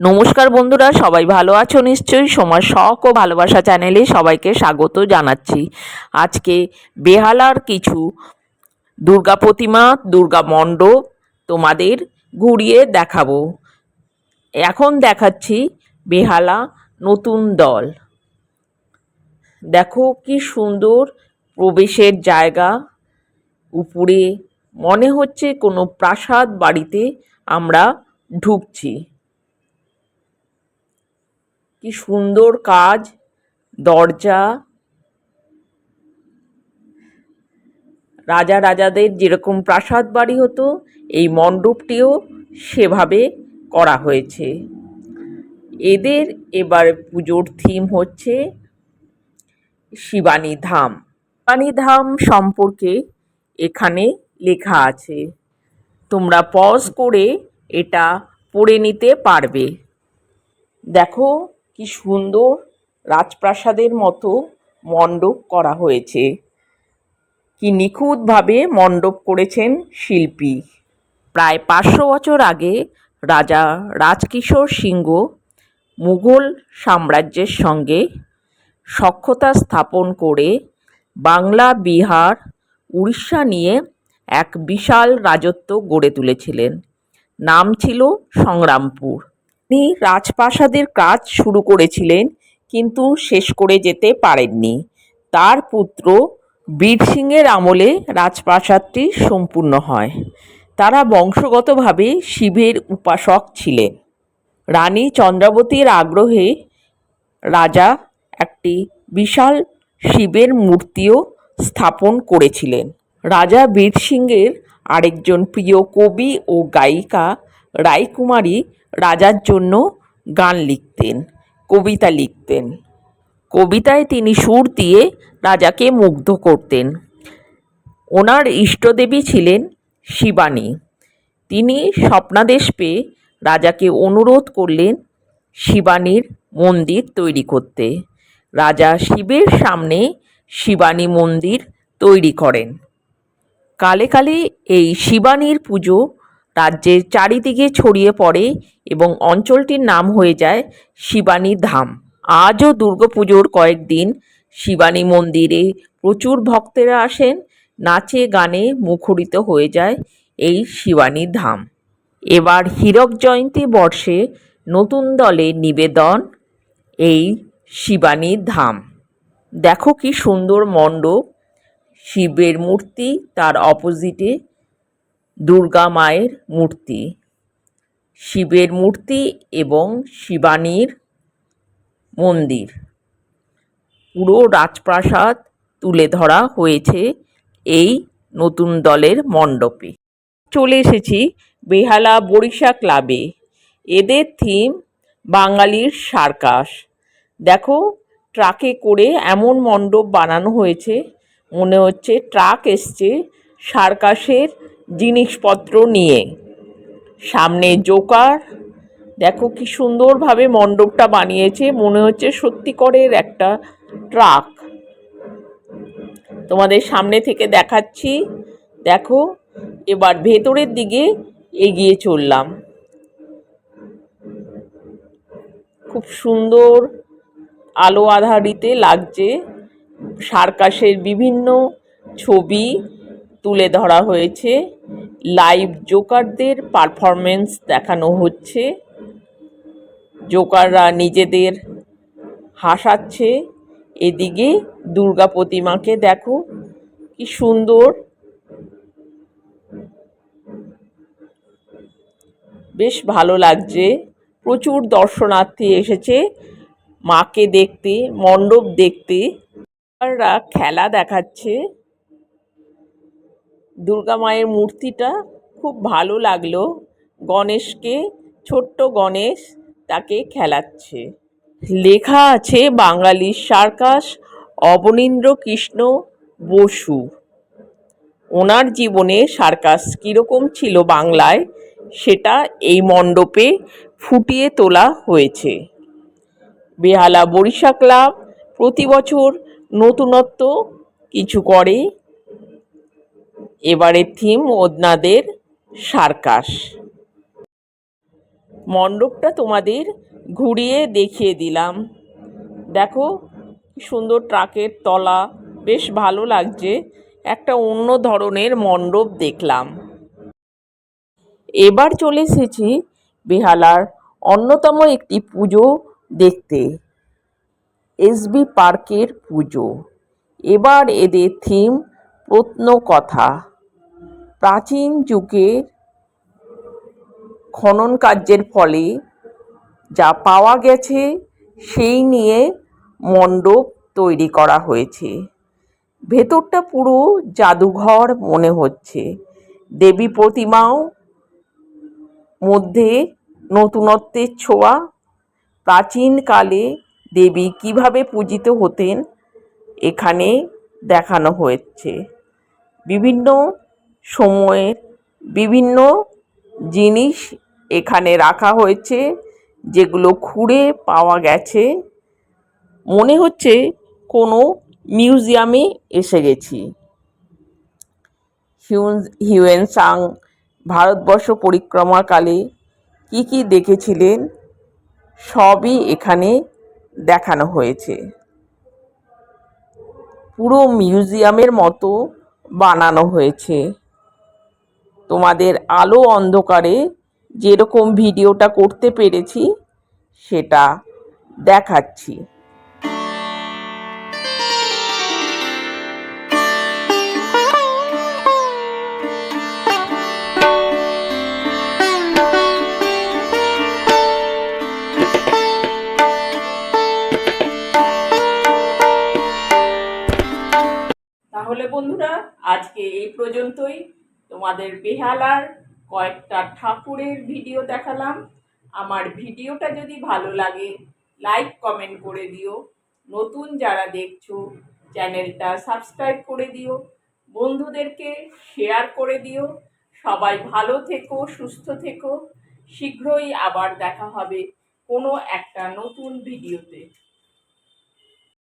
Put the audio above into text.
নমস্কার বন্ধুরা, সবাই ভালো আছো নিশ্চয়ই? সময় শখ ও ভালোবাসা চ্যানেলে সবাইকে স্বাগত জানাচ্ছি। আজকে বেহালার কিছু দুর্গা প্রতিমা, দুর্গা মণ্ডপ তোমাদের ঘুরিয়ে দেখাবো। এখন দেখাচ্ছি বেহালা নতুন দল। দেখো কি সুন্দর প্রবেশের জায়গা। উপরে মনে হচ্ছে কোনো প্রাসাদ বাড়িতে আমরা ঢুকছি। কি সুন্দর কাজ, দরজা। রাজা রাজাদের যেরকম প্রাসাদ বাড়ি হতো, এই মণ্ডপটিও সেভাবে করা হয়েছে। এদের এবার পুজোর থিম হচ্ছে শিবানী ধাম। শিবানী ধাম সম্পর্কে এখানে লেখা আছে। তোমরা পজ করে এটা পড়ে নিতে পারবে। দেখো কি সুন্দর রাজপ্রাসাদের মতো মণ্ডপ করা হয়েছে। কি নিখুঁতভাবে মণ্ডপ করেছেন শিল্পী। প্রায় পাঁচশো বছর আগে রাজা রাজকিশোর সিংহ মুঘল সাম্রাজ্যের সঙ্গে সক্ষতা স্থাপন করে বাংলা, বিহার, উড়িষ্যা নিয়ে এক বিশাল রাজত্ব গড়ে তুলেছিলেন। নাম ছিল সংগ্রামপুর। তিনি রাজপ্রাসাদের কাজ শুরু করেছিলেন, কিন্তু শেষ করে যেতে পারেননি। তার পুত্র বীর সিংয়ের আমলে রাজপ্রাসাদটি সম্পূর্ণ হয়। তারা বংশগতভাবে শিবের উপাসক ছিলেন। রানী চন্দ্রাবতীর আগ্রহে রাজা একটি বিশাল শিবের মূর্তিও স্থাপন করেছিলেন। রাজা বীর সিংহের আরেকজন প্রিয় কবি ও গায়িকা রায়কুমারী রাজার জন্য গান লিখতেন, কবিতা লিখতেন। কবিতায় তিনি সুর দিয়ে রাজাকে মুগ্ধ করতেন। ওনার ইষ্টদেবী ছিলেন শিবানী। তিনি স্বপ্নাদেশ পেয়ে রাজাকে অনুরোধ করলেন শিবানীর মন্দির তৈরি করতে। রাজা শিবের সামনে শিবানী মন্দির তৈরি করেন। কালে কালে এই শিবানীর পুজো রাজ্যের চারিদিকে ছড়িয়ে পড়ে এবং অঞ্চলটির নাম হয়ে যায় শিবানী ধাম। আজও দুর্গাপুজোর কয়েকদিন শিবানী মন্দিরে প্রচুর ভক্তেরা আসেন, নাচে গানে মুখরিত হয়ে যায় এই শিবানী ধাম। এবার হীরক জয়ন্তী বর্ষে নতুন দলে নিবেদন এই শিবানী ধাম। দেখো কি সুন্দর মণ্ডপ, শিবের মূর্তি তার অপোজিটে দুর্গা মায়ের মূর্তি, শিবের মূর্তি এবং শিবানীর মন্দির। পুরো রাজপ্রাসাদ তুলে ধরা হয়েছে এই নতুন দলের মণ্ডপে। চলে এসেছি বেহালা বরিশা ক্লাবে। এদের থিম বাঙালির সার্কাস। দেখো, ট্রাকে করে এমন মণ্ডপ বানানো হয়েছে, মনে হচ্ছে ট্রাক এসছে সার্কাসের জিনিসপত্র নিয়ে। সামনে জোকার। দেখো কি সুন্দরভাবে মণ্ডপটা বানিয়েছে। মনে হচ্ছে সত্যিকরের একটা ট্রাক। তোমাদের সামনে থেকে দেখাচ্ছি। দেখো, এবার ভেতরের দিকে এগিয়ে চললাম। খুব সুন্দর আলো আধারিতে লাগছে। সার্কাসের বিভিন্ন ছবি। তুলে ধরা হয়েছে। লাইভ জোকারদের পারফরমেন্স দেখানো হচ্ছে। জোকাররা নিজেদের হাসাচ্ছে। এদিকে দুর্গা প্রতিমাকে দেখো, কি সুন্দর। বেশ ভালো লাগছে। প্রচুর দর্শনার্থী এসেছে। মাকে দেখতে, মণ্ডপ দেখতে। খেলা দেখাচ্ছে। দুর্গা মায়ের মূর্তিটা খুব ভালো লাগল। গণেশকে, ছোট্ট গণেশ তাকে খেলাচ্ছে। লেখা আছে বাঙালির সার্কাস অবনীন্দ্র কৃষ্ণ বসু। ওনার জীবনে সার্কাস কীরকম ছিল বাংলায়, সেটা এই মণ্ডপে ফুটিয়ে তোলা হয়েছে। বেহালা বরিশা ক্লাব প্রতি বছর নতুনত্ব কিছু করে। এবারের থিম ওদনাদের সার্কাস। মণ্ডপটা তোমাদের ঘুরিয়ে দেখিয়ে দিলাম। দেখো সুন্দর ট্রাকের তলা, বেশ ভালো লাগছে। একটা অন্য ধরনের মণ্ডপ দেখলাম। এবার চলে এসেছি বেহালার অন্যতম একটি পুজো দেখতে। এসবি পার্কের পুজো। এবার এদের থিম প্রত্নকথা। প্রাচীন যুগের খনন কার্যের ফলে যা পাওয়া গেছে, সেই নিয়ে মণ্ডপ তৈরি করা হয়েছে। ভেতরটা পুরো জাদুঘর মনে হচ্ছে। দেবী প্রতিমাও মধ্যে নতুনত্বের ছোঁয়া। প্রাচীনকালে দেবী কীভাবে পূজিত হতেন, এখানে দেখানো হয়েছে। বিভিন্ন সময়ের বিভিন্ন জিনিস এখানে রাখা হয়েছে, যেগুলো খুঁড়ে পাওয়া গেছে। মনে হচ্ছে কোনো মিউজিয়ামে এসে গেছি। হিউয়েন সাং ভারতবর্ষ পরিক্রমাকালে কী কী দেখেছিলেন, সবই এখানে দেখানো হয়েছে। পুরো মিউজিয়ামের মতো বানানো হয়েছে। তোমাদের আলো অন্ধকারে যেরকম ভিডিওটা করতে পেরেছি সেটা দেখাচ্ছি। তাহলে বন্ধুরা, আজকে এই পর্যন্তই। তোমাদের বেহালার কয়েকটা ঠাকুরের ভিডিও দেখালাম। আমার ভিডিওটা যদি ভালো লাগে, লাইক, কমেন্ট করে দিও। নতুন যারা দেখছ, চ্যানেলটা সাবস্ক্রাইব করে দিও। বন্ধুদেরকে শেয়ার করে দিও। সবাই ভালো থেকো, সুস্থ থেকো। শীঘ্রই আবার দেখা হবে কোনো একটা নতুন ভিডিওতে।